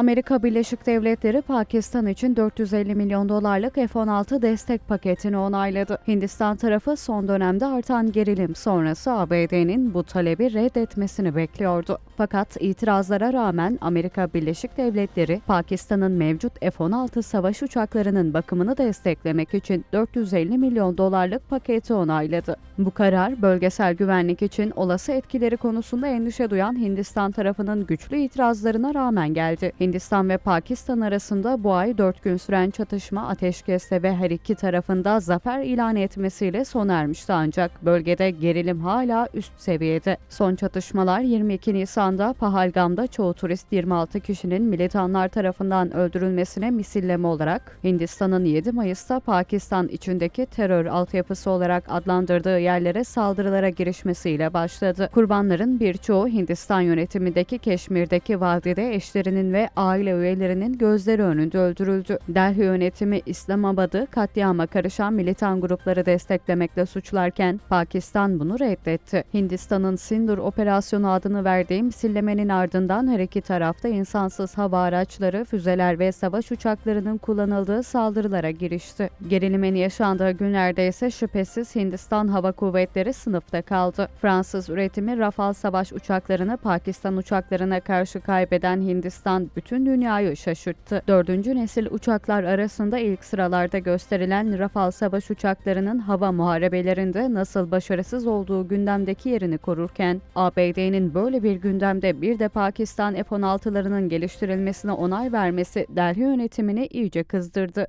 Amerika Birleşik Devletleri Pakistan için 450 milyon dolarlık F-16 destek paketini onayladı. Hindistan tarafı son dönemde artan gerilim sonrası ABD'nin bu talebi reddetmesini bekliyordu. Fakat itirazlara rağmen Amerika Birleşik Devletleri Pakistan'ın mevcut F-16 savaş uçaklarının bakımını desteklemek için 450 milyon dolarlık paketi onayladı. Bu karar bölgesel güvenlik için olası etkileri konusunda endişe duyan Hindistan tarafının güçlü itirazlarına rağmen geldi. Hindistan ve Pakistan arasında bu ay 4 gün süren çatışma ateşkeste ve her iki tarafında zafer ilan etmesiyle sona ermişti ancak bölgede gerilim hala üst seviyede. Son çatışmalar 22 Nisan'da Pahalgam'da çoğu turist 26 kişinin militanlar tarafından öldürülmesine misilleme olarak Hindistan'ın 7 Mayıs'ta Pakistan içindeki terör altyapısı olarak adlandırdığı yerlere saldırılara girişmesiyle başladı. Kurbanların birçoğu Hindistan yönetimindeki Keşmir'deki vadide eşlerinin ve aile üyelerinin gözleri önünde öldürüldü. Delhi yönetimi İslamabad'ı katliama karışan militan grupları desteklemekle suçlarken Pakistan bunu reddetti. Hindistan'ın Sindur operasyonu adını verdiği misillemenin ardından her iki tarafta insansız hava araçları, füzeler ve savaş uçaklarının kullanıldığı saldırılara girişti. Gerilimin yaşandığı günlerde ise şüphesiz Hindistan Hava Kuvvetleri sınıfta kaldı. Fransız üretimi Rafale savaş uçaklarını Pakistan uçaklarına karşı kaybeden Hindistan bütün dünyayı şaşırttı. Dördüncü nesil uçaklar arasında ilk sıralarda gösterilen Rafale savaş uçaklarının hava muharebelerinde nasıl başarısız olduğu gündemdeki yerini korurken, ABD'nin böyle bir gündemde bir de Pakistan F-16'larının geliştirilmesine onay vermesi Delhi yönetimini iyice kızdırdı.